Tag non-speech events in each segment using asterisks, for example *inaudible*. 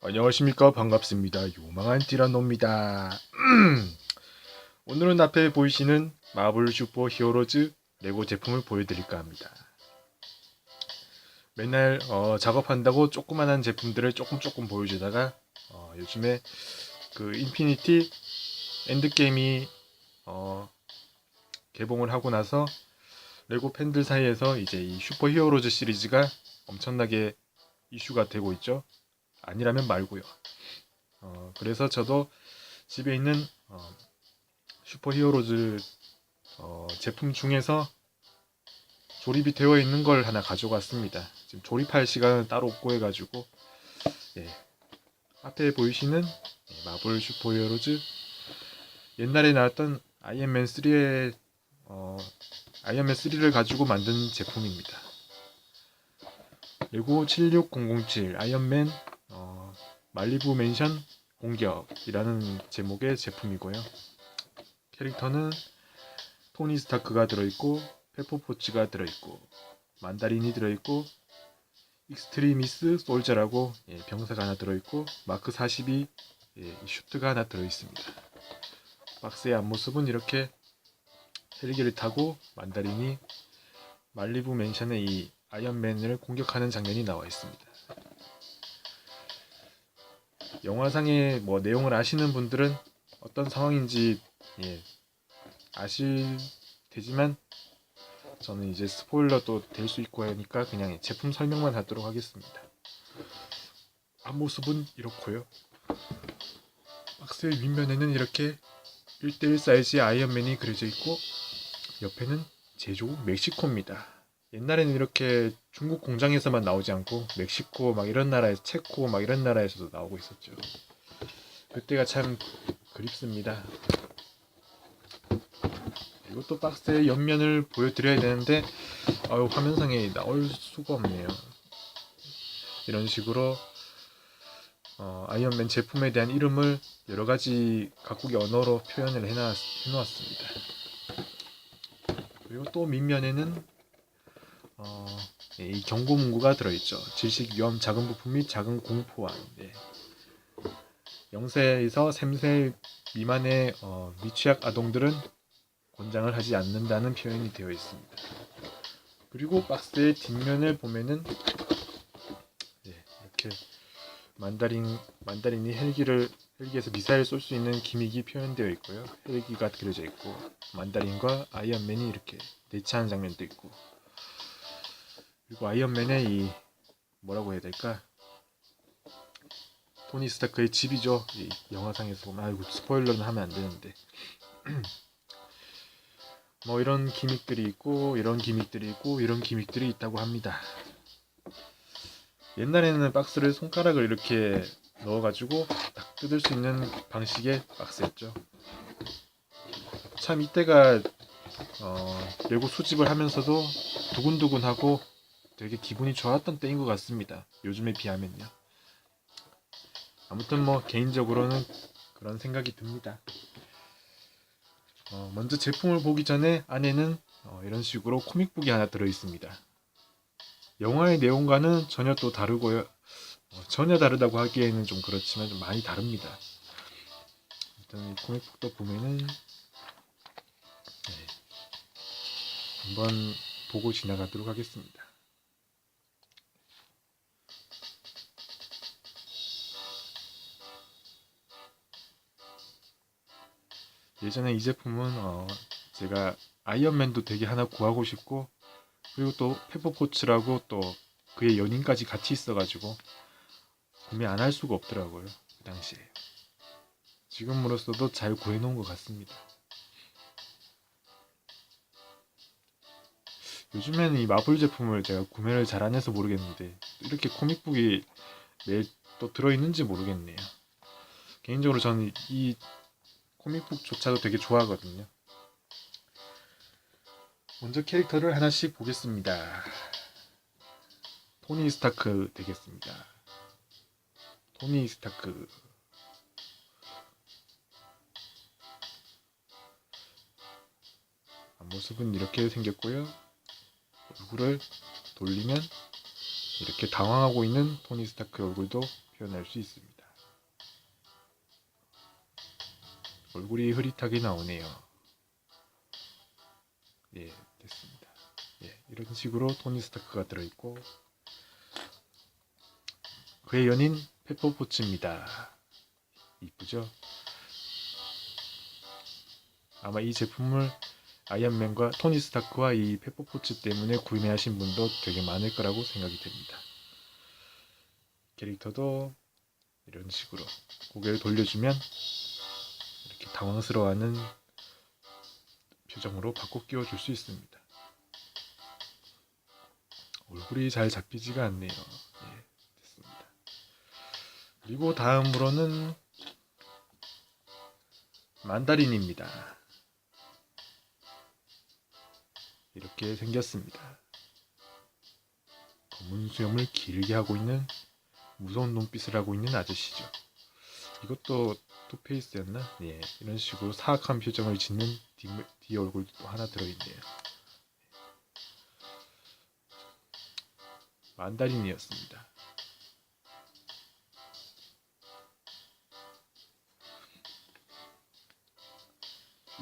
안녕하십니까? 반갑습니다. 요망한 티라노입니다. 오늘은 앞에 보이시는 마블 슈퍼 히어로즈 레고 제품을 보여드릴까 합니다. 맨날 어, 작업한다고 조그만한 제품들을 조금 조금 보여주다가 어, 요즘에 그 인피니티 엔드게임이 어, 개봉을 하고 나서 레고 팬들 사이에서 이제 이 슈퍼 히어로즈 시리즈가 엄청나게 이슈가 되고 있죠 아니라면 말고요. 어, 그래서 저도 집에 있는 어, 슈퍼 히어로즈 어, 제품 중에서 조립이 되어 있는 걸 하나 가져갔습니다. 지금 조립할 시간은 따로 없고 해가지고 예. 앞에 보이시는 예, 마블 슈퍼 히어로즈 옛날에 나왔던 아이언맨 3의 어, 아이언맨 3를 가지고 만든 제품입니다. 그리고 76007 아이언맨 어, 말리부 맨션 공격이라는 제목의 제품이고요. 캐릭터는 토니 스타크가 들어있고 페퍼포츠가 들어있고 만다린이 들어있고 익스트리미스 솔저라고 예, 병사가 하나 들어있고 마크 42 예, 슈트가 하나 들어있습니다. 박스의 앞모습은 이렇게 헬기를 타고 만다린이 말리부 맨션의 이 아이언맨을 공격하는 장면이 나와 있습니다. 영화상의 뭐 내용을 아시는 분들은 어떤 상황인지 예, 아실 테지만 저는 이제 스포일러도 될 수 있고 하니까 그냥 제품 설명만 하도록 하겠습니다. 앞모습은 이렇고요. 박스의 윗면에는 이렇게 1대1 사이즈의 아이언맨이 그려져 있고 옆에는 제조국 멕시코입니다. 옛날에는 이렇게 중국 공장에서만 나오지 않고 멕시코 막 이런 나라에서 체코 막 이런 나라에서도 나오고 있었죠. 그때가 참 그립습니다. 이것도 박스의 옆면을 보여드려야 되는데 아유 화면상에 나올 수가 없네요. 이런 식으로 어, 아이언맨 제품에 대한 이름을 여러 가지 각국의 언어로 표현을 해놨, 해놓았습니다. 그리고 또 밑면에는 어, 예, 이 경고 문구가 들어있죠. 질식 위험 작은 부품 및 작은 공포함. 네. 0세에서 3세 미만의 어, 미취학 아동들은 권장을 하지 않는다는 표현이 되어 있습니다. 그리고 박스의 뒷면을 보면은 네, 이렇게 만다린 만다린이 헬기를 헬기에서 미사일 쏠 수 있는 기믹이 표현되어 있고요. 헬기가 그려져 있고 만다린과 아이언맨이 이렇게 대치하는 장면도 있고 그리고 아이언맨의 이 뭐라고 해야 될까 토니 스타크의 집이죠. 이 영화상에서 보면 아이고 스포일러는 하면 안 되는데 *clears throat* 뭐 이런 기믹들이 있고 이런 기믹들이 있고 이런 기믹들이 있다고 합니다. 옛날에는 박스를 손가락을 이렇게 넣어가지고 딱 뜯을 수 있는 방식의 박스였죠. 참 이때가 어, 레고 수집을 하면서도 두근두근하고 되게 기분이 좋았던 때인 것 같습니다. 요즘에 비하면요. 아무튼 뭐 개인적으로는 그런 생각이 듭니다. 어, 먼저 제품을 보기 전에 안에는 어, 이런 식으로 코믹북이 하나 들어 있습니다. 영화의 내용과는 전혀 또 다르고요. 어, 전혀 다르다고 하기에는 좀 그렇지만 좀 많이 다릅니다. 일단 이 코믹북도 보면은 네. 한번 보고 지나가도록 하겠습니다. 예전에 이 제품은 어, 제가 아이언맨도 되게 하나 구하고 싶고 그리고 또 페퍼포츠라고 또 그의 연인까지 같이 있어가지고 구매 안 할 수가 없더라고요 그 당시에. 지금으로서도 잘 구해놓은 것 같습니다. 요즘에는 이 마블 제품을 제가 구매를 잘 안 해서 모르겠는데 이렇게 코믹북이 매일 또 들어있는지 모르겠네요. 개인적으로 저는 이 코믹북조차도 되게 좋아하거든요. 먼저 캐릭터를 하나씩 보겠습니다. 토니 스타크 되겠습니다. 토니 스타크. 앞모습은 이렇게 생겼고요. 얼굴을 돌리면 이렇게 당황하고 있는 토니 스타크 얼굴도 표현할 수 있습니다. 얼굴이 흐릿하게 나오네요. 예, 됐습니다. 예, 이런 식으로 토니 스타크가 들어있고 그의 연인 페퍼포츠입니다. 이쁘죠? 아마 이 제품을 아이언맨과 토니 스타크와 이 페퍼포츠 때문에 구매하신 분도 되게 많을 거라고 생각이 됩니다. 캐릭터도 이런 식으로 고개를 돌려주면 당황스러워하는 표정으로 바꿔 끼워줄 수 있습니다. 얼굴이 잘 잡히지가 않네요. 예, 됐습니다. 그리고 다음으로는 만다린입니다. 이렇게 생겼습니다. 검은 수염을 길게 하고 있는 무서운 눈빛을 하고 있는 아저씨죠. 이것도 투페이스였나? 예, 이런 식으로 사악한 표정을 짓는 뒤, 뒤 얼굴도 또 하나 들어있네요. 만다린이었습니다.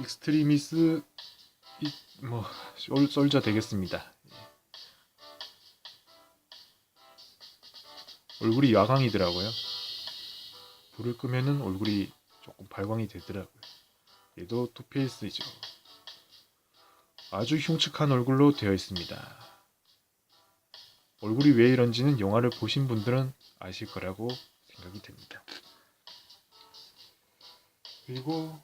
익스트리미스 이, 뭐 솔- 솔저 되겠습니다. 예. 얼굴이 야광이더라고요. 불을 끄면은 얼굴이 조금 발광이 되더라고요. 얘도 투페이스죠. 아주 흉측한 얼굴로 되어 있습니다. 얼굴이 왜 이런지는 영화를 보신 분들은 아실 거라고 생각이 됩니다. 그리고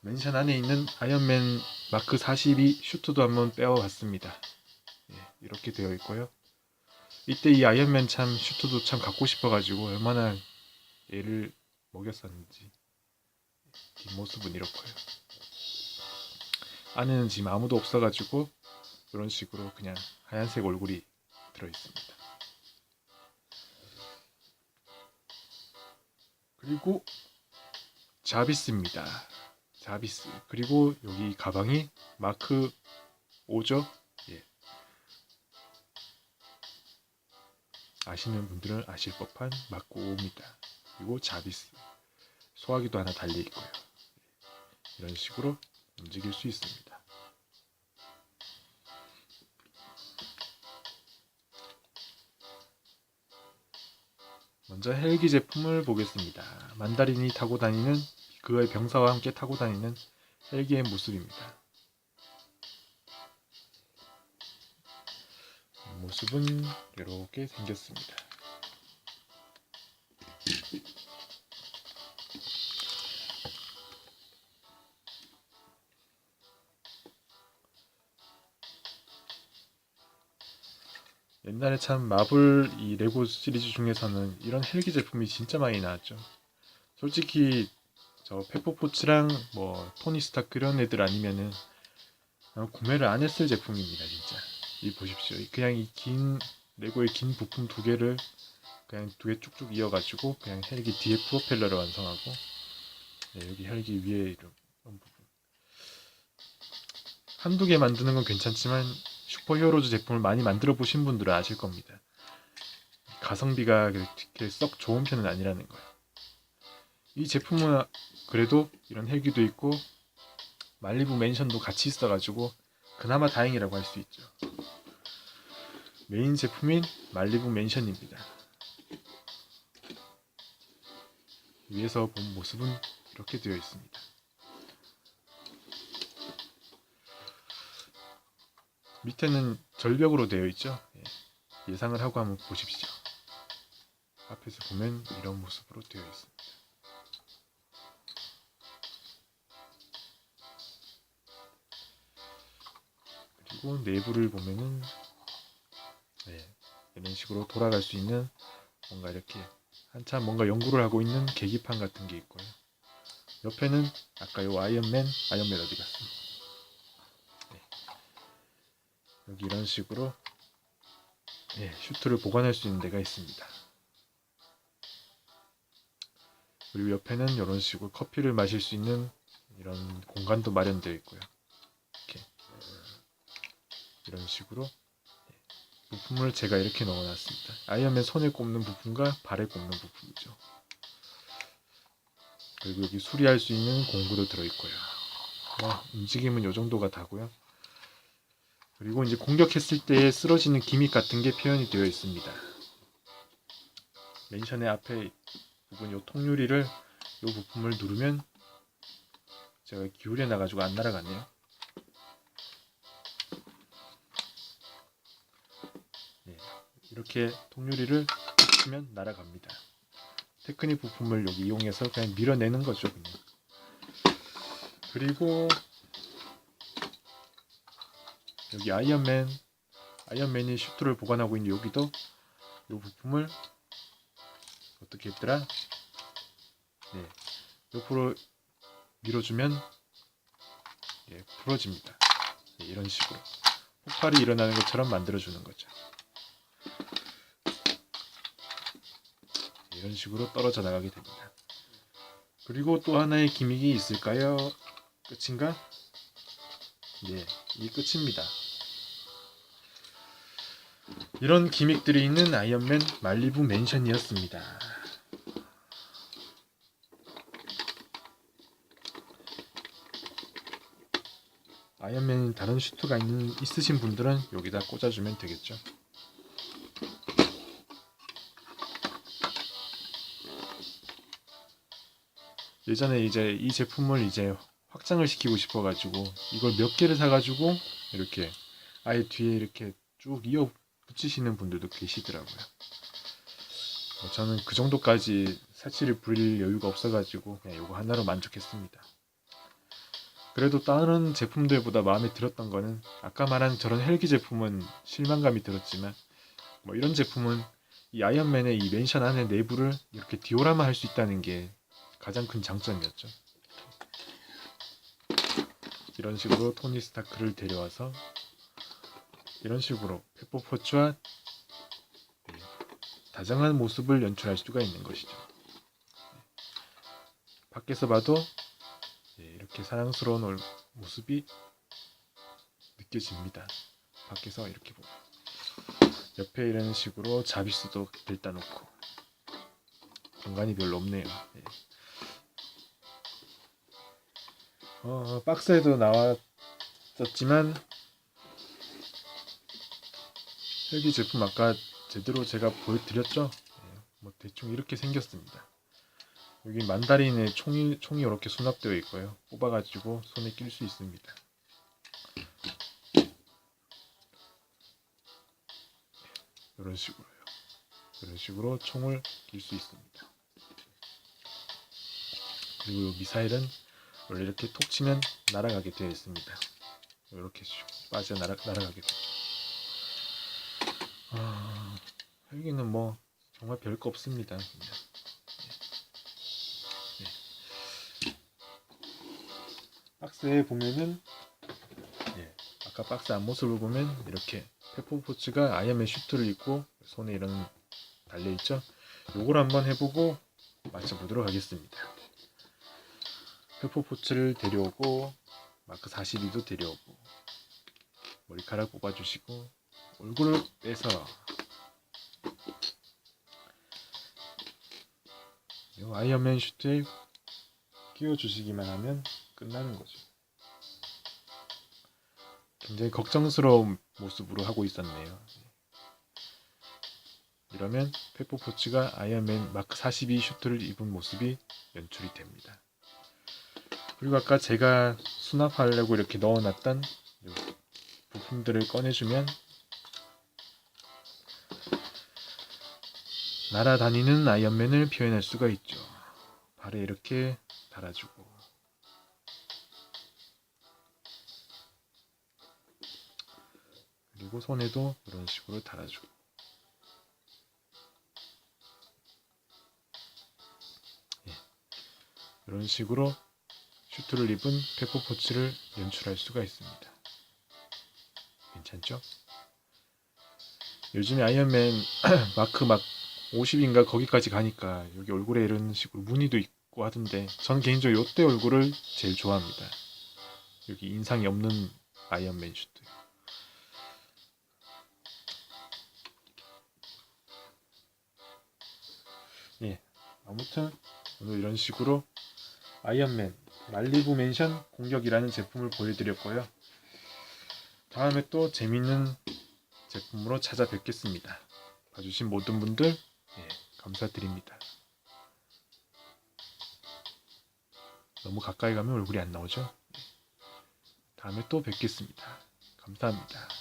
맨션 안에 있는 아이언맨 마크 42 슈트도 한번 빼어봤습니다. 예, 이렇게 되어 있고요. 이때 이 아이언맨 참 슈트도 참 갖고 싶어가지고 얼마나 얘를 먹였었는지 뒷모습은 이렇고요. 안에는 지금 아무도 없어가지고 이런 식으로 그냥 하얀색 얼굴이 들어있습니다. 그리고 자비스입니다. 자비스. 그리고 여기 가방이 마크 5죠? 예. 아시는 분들은 아실 법한 마크 5입니다. 그리고 자비스. 소화기도 하나 달려 있고요. 예. 이런 식으로 움직일 수 있습니다. 먼저 헬기 제품을 보겠습니다. 만다린이 타고 다니는 그의 병사와 함께 타고 다니는 헬기의 모습입니다. 모습은 이렇게 생겼습니다. 옛날에 참 마블 이 레고 시리즈 중에서는 이런 헬기 제품이 진짜 많이 나왔죠. 솔직히 저 페퍼포츠랑 뭐 토니 스타크 이런 애들 아니면은 어, 구매를 안 했을 제품입니다 진짜. 이 보십시오. 그냥 이 긴 레고의 긴 부품 두 개를 그냥 두 개 쭉쭉 이어가지고 그냥 헬기 뒤에 프로펠러를 완성하고 네, 여기 헬기 위에 이런 부분 한두 개 만드는 건 괜찮지만 슈퍼히어로즈 제품을 많이 만들어 보신 분들은 아실 겁니다 가성비가 그렇게 썩 좋은 편은 아니라는 거예요 이 제품은 그래도 이런 헬기도 있고 말리부 맨션도 같이 있어가지고 그나마 다행이라고 할 수 있죠. 메인 제품인 말리부 맨션입니다. 위에서 본 모습은 이렇게 되어 있습니다. 밑에는 절벽으로 되어 있죠. 예. 예상을 하고 한번 보십시오. 앞에서 보면 이런 모습으로 되어 있습니다. 그리고 내부를 보면은 네, 이런 식으로 돌아갈 수 있는 뭔가 이렇게 한참 뭔가 연구를 하고 있는 계기판 같은 게 있고요. 옆에는 아까 요 아이언맨 아이언맨 어디? 네. 여기 이런 식으로 네, 슈트를 보관할 수 있는 데가 있습니다. 그리고 옆에는 이런 식으로 커피를 마실 수 있는 이런 공간도 마련되어 있고요. 이런 식으로 예, 부품을 제가 이렇게 넣어놨습니다. 아이언맨 손에 꼽는 부품과 발에 꼽는 부품이죠. 그리고 여기 수리할 수 있는 공구도 들어있고요. 뭐 움직임은 요 정도가 다고요. 그리고 이제 공격했을 때 쓰러지는 기믹 같은 게 표현이 되어 있습니다. 맨션의 앞에 부분 요 통유리를 요 부품을 누르면 제가 기울여 놔가지고 안 날아갔네요. 네, 이렇게 통유리를 치면 날아갑니다. 테크닉 부품을 여기 이용해서 그냥 밀어내는 거죠, 그냥. 그리고 여기 아이언맨, 아이언맨이 슈트를 보관하고 있는 여기도 이 부품을 어떻게 했더라? 네, 옆으로 밀어주면 예, 부러집니다. 네, 이런 식으로 폭발이 일어나는 것처럼 만들어주는 거죠. 이런 식으로 떨어져 나가게 됩니다. 그리고 또 하나의 기믹이 있을까요? 끝인가? 네, 이 끝입니다. 이런 기믹들이 있는 아이언맨 말리부 맨션이었습니다. 아이언맨 다른 슈트가 있는 있으신 분들은 여기다 꽂아주면 되겠죠. 예전에 이제 이 제품을 이제 확장을 시키고 싶어가지고 이걸 몇 개를 사가지고 이렇게 아예 뒤에 이렇게 쭉 이어 붙이시는 분들도 계시더라고요. 뭐 저는 그 정도까지 사치를 부릴 여유가 없어가지고 그냥 이거 하나로 만족했습니다. 그래도 다른 제품들보다 마음에 들었던 거는 아까 말한 저런 헬기 제품은 실망감이 들었지만 뭐 이런 제품은 이 아이언맨의 이 맨션 안에 내부를 이렇게 디오라마 할 수 있다는 게 가장 큰 장점이었죠. 이런 식으로 토니 스타크를 데려와서 이런 식으로 페퍼포츠와 네, 다정한 모습을 연출할 수가 있는 것이죠. 밖에서 봐도 예, 이렇게 사랑스러운 얼- 모습이 느껴집니다. 밖에서 이렇게 보면 옆에 이런 식으로 자비스도 들다 놓고 공간이 별로 없네요. 예. 어, 박스에도 나왔었지만 헬기 제품 아까 제대로 제가 보여드렸죠? 예, 뭐 대충 이렇게 생겼습니다. 여기 만다린에 총이 총이 이렇게 수납되어 있고요. 뽑아가지고 손에 낄 수 있습니다. 이런 식으로요. 이런 식으로 총을 낄 수 있습니다. 그리고 이 미사일은 원래 이렇게 톡 치면 날아가게 되어 있습니다. 이렇게 슉 빠져 날아, 날아가게 돼요. 아, 헬기는 뭐 정말 별거 없습니다. 그냥. 박스에 보면은 예, 아까 박스 앞모습을 보면 이렇게 페퍼포츠가 아이언맨 슈트를 입고 손에 이런 달려 있죠. 요걸 한번 해보고 맞춰보도록 하겠습니다. 페퍼포츠를 데려오고 마크 42도 데려오고 머리카락 뽑아주시고 얼굴을 빼서 이 아이언맨 슈트에 끼워주시기만 하면 끝나는 거죠. 굉장히 걱정스러운 모습으로 하고 있었네요. 이러면 페퍼포츠가 아이언맨 마크 42 슈트를 입은 모습이 연출이 됩니다. 그리고 아까 제가 수납하려고 이렇게 넣어놨던 요 부품들을 꺼내주면 날아다니는 아이언맨을 표현할 수가 있죠. 발에 이렇게 달아주고 그리고 손에도 이런 식으로 달아주고 예. 이런 식으로 슈트를 입은 페퍼포츠를 연출할 수가 있습니다. 괜찮죠? 요즘에 아이언맨 *clears throat* 마크 막 50인가 거기까지 가니까 여기 얼굴에 이런 식으로 무늬도 있고 하던데 전 개인적으로 이때 얼굴을 제일 좋아합니다. 여기 인상이 없는 아이언맨 슈트. 예, 아무튼 오늘 이런 식으로 아이언맨 말리부 맨션 공격이라는 제품을 보여드렸고요. 다음에 또 재밌는 제품으로 찾아뵙겠습니다. 봐주신 모든 분들 예, 감사드립니다. 너무 가까이 가면 얼굴이 안 나오죠? 다음에 또 뵙겠습니다. 감사합니다.